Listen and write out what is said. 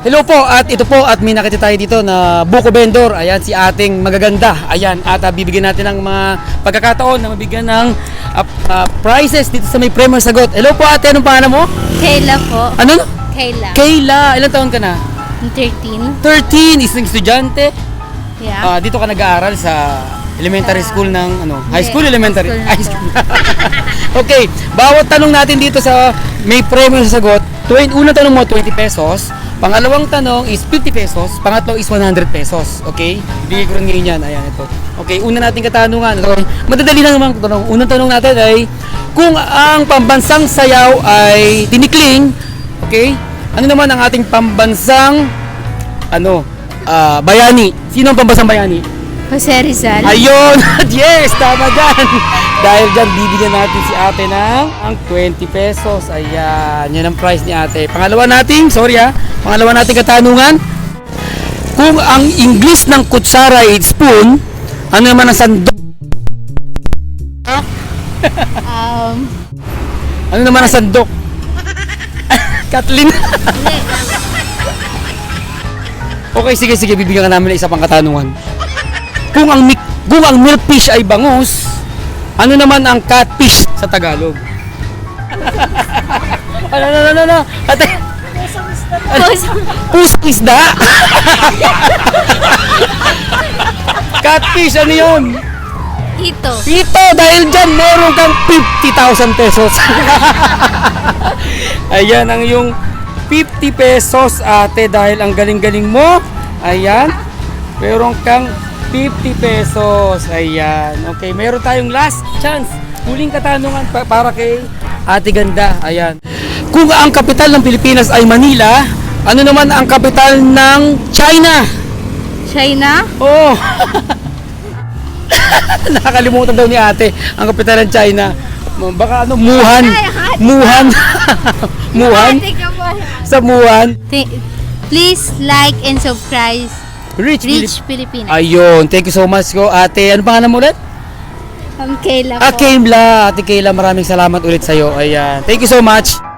Hello po at ito po at may nakita tayo dito na buko vendor. Ayan si ating magaganda. Ayan at ah, bibigyan natin ng mga pagkakataon na mabigyan ng ah, ah, prizes dito sa may premyo sagot. Hello po ate, anong pangalan mo? Kayla po. Ano? no? Kayla. Kayla, ilang taon ka na? 13. 13, isang estudyante. Yeah. Ah, dito ka nag-aaral sa elementary Sa- school ng ano, high school, elementary. high school High school. okay, bawat tanong natin dito sa may premyo sa sagot, 20, unang tanong mo 20 pesos, pangalawang tanong is 50 pesos, pangatlo is 100 pesos. Okay? Bigay ko rin ngayon yan. Ayan, ito. Okay, una nating katanungan. Okay. Madadali lang naman tanong. Unang tanong natin ay kung ang pambansang sayaw ay tinikling, okay? Ano naman ang ating pambansang ano, ah, bayani? Sino ang pambansang bayani? Jose Rizal. Ayun! yes! Tama dyan! Dahil dyan, bibigyan natin si ate ng ang 20 pesos. Ayan, yan ang price ni ate. Pangalawa nating, sorry ha, pangalawa nating katanungan. Kung ang English ng kutsara ay spoon, ano naman ang sandok? Um, Ano naman ang sandok? Kathleen? okay, sige, sige, bibigyan ka namin ng isa pang katanungan. Kung ang, kung ang milkfish ay bangus, ano naman ang catfish sa Tagalog? ano, ano, ano, ano? Ate, Pusang pusang isda? catfish, ano yun? ito. Ito, dahil dyan, meron kang 50,000 pesos. Ayan ang yung 50 pesos ate dahil ang galing-galing mo. Ayan. Meron kang 50 pesos. Ayan. Okay, meron tayong last chance. Huling katanungan pa- para kay Ate Ganda. Ayan. Kung ang kapital ng Pilipinas ay Manila, ano naman ang kapital ng China? China. Oh. Nakakalimutan daw ni ate ang kapital ng China. Baka ano, Muhan. Muhan. Muhan. Ate ka po. Sa Muhan. Th- Please like and subscribe Rich. Rich Pilipinas. Ayun. Thank you so much ko. Ate, ano pangalan mo ulit? Um, Kayla Ah, po. Kayla. Ate Kayla, maraming salamat ulit sa'yo. Ayan. Thank you so much.